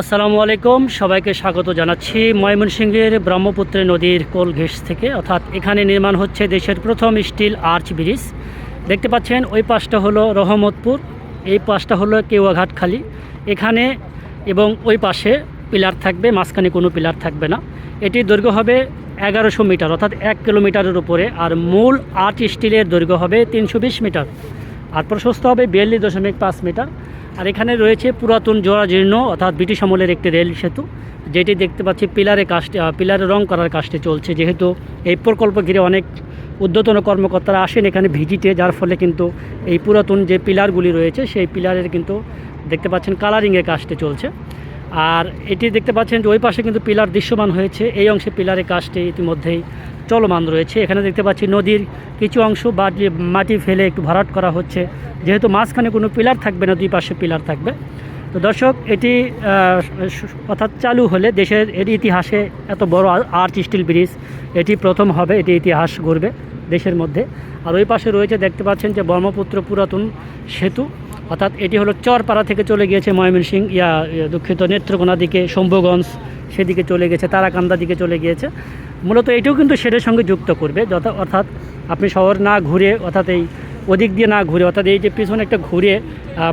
আসসালামু আলাইকুম, সবাইকে স্বাগত জানাচ্ছি ময়মনসিংহের ব্রহ্মপুত্র নদীর কোল ঘেস থেকে। অর্থাৎ এখানে নির্মাণ হচ্ছে দেশের প্রথম স্টিল আর্চ ব্রিজ। দেখতে পাচ্ছেন, ওই পাশটা হলো রহমতপুর, এই পাশটা হলো কেওয়াঘাট খালি এখানে এবং ওই পাশে পিলার থাকবে, মাঝখানে কোনো পিলার থাকবে না। এটির দৈর্ঘ্য হবে এগারোশো মিটার, অর্থাৎ এক কিলোমিটারের উপরে। আর মূল আর্চ স্টিলের দৈর্ঘ্য হবে তিনশো বিশ মিটার। আর প্রশস্ত হবে বিয়াল্লিশ দশমিক পাঁচ মিটার। আর এখানে রয়েছে পুরাতন জরাজীর্ণ অর্থাৎ ব্রিটিশ আমলের একটি রেল সেতু, যেটি দেখতে পাচ্ছি পিলারে কাজটি পিলারে রং করার কাজটি চলছে। যেহেতু এই প্রকল্প ঘিরে অনেক উদ্যতন কর্মকর্তারা আসেন এখানে ভিজিটে, যার ফলে কিন্তু এই পুরাতন যে পিলারগুলি রয়েছে, সেই পিলারের কিন্তু দেখতে পাচ্ছেন কালারিংয়ের কাজটি চলছে। আর এটি দেখতে পাচ্ছেন যে ওই পাশে কিন্তু পিলার দৃশ্যমান হয়েছে। এই অংশে পিলারের কাজটি ইতিমধ্যেই চলমান রয়েছে। এখানে দেখতে পাচ্ছি নদীর কিছু অংশ মাটি ফেলে একটু ভরাট করা হচ্ছে। যেহেতু মাঝখানে কোনো পিলার থাকবে না, দুই পাশে পিলার থাকবে। তো দর্শক, এটি অর্থাৎ চালু হলে দেশের, এর ইতিহাসে এত বড় আর্চ স্টিল ব্রিজ, এটি প্রথম হবে, এটি ইতিহাস গড়বে দেশের মধ্যে। আর ওই পাশে রয়েছে, দেখতে পাচ্ছেন যে ব্রহ্মপুত্র পুরাতন সেতু। অর্থাৎ এটি হলো চরপাড়া থেকে চলে গিয়েছে ময়মনসিং ইয়া দুঃখিত, নেত্রকোনা দিকে, শম্ভুগঞ্জ সেদিকে চলে গেছে, তারাকান্দা দিকে চলে গিয়েছে। মূলত এটিও কিন্তু সেটার সঙ্গে যুক্ত করবে, যথা, অর্থাৎ আপনি শহর না ঘুরে, অর্থাৎ এই ওদিক দিয়ে না ঘুরে, অর্থাৎ এই যে পিছনে একটা ঘুরে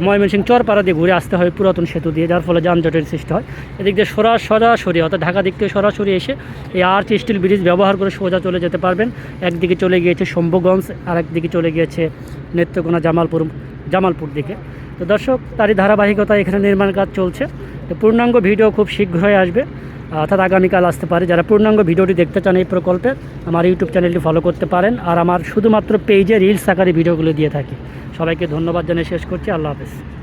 ময়মনসিং চরপাড়া দিয়ে ঘুরে আসতে হয় পুরাতন সেতু দিয়ে, যার ফলে যানজটের সৃষ্টি হয়। এদিক দিয়ে সরা, সরাসরি, অর্থাৎ ঢাকা দিক থেকে সরাসরি এসে এই আর্চ স্টিল ব্রিজ ব্যবহার করে সোজা চলে যেতে পারবেন। একদিকে চলে গিয়েছে শম্ভুগঞ্জ আর একদিকে চলে গিয়েছে নেত্রকোনা জামালপুর জামালপুর দিকে। তো দর্শক, তারই ধারাবাহিকতা এখানে নির্মাণ কাজ চলছে। তো পূর্ণাঙ্গ ভিডিও খুব শীঘ্রই আসবে। অর্থাৎ আগামীকাল আসতে পারে। যারা পূর্ণাঙ্গ ভিডিওটি দেখতে চান এই প্রকল্পে, আমার ইউটিউব চ্যানেলটি ফলো করতে পারেন। আর আমার শুধুমাত্র পেজে রিলস আকারে ভিডিওগুলো দিয়ে থাকি। সবাইকে ধন্যবাদ জানিয়ে শেষ করছি। আল্লাহ হাফেজ।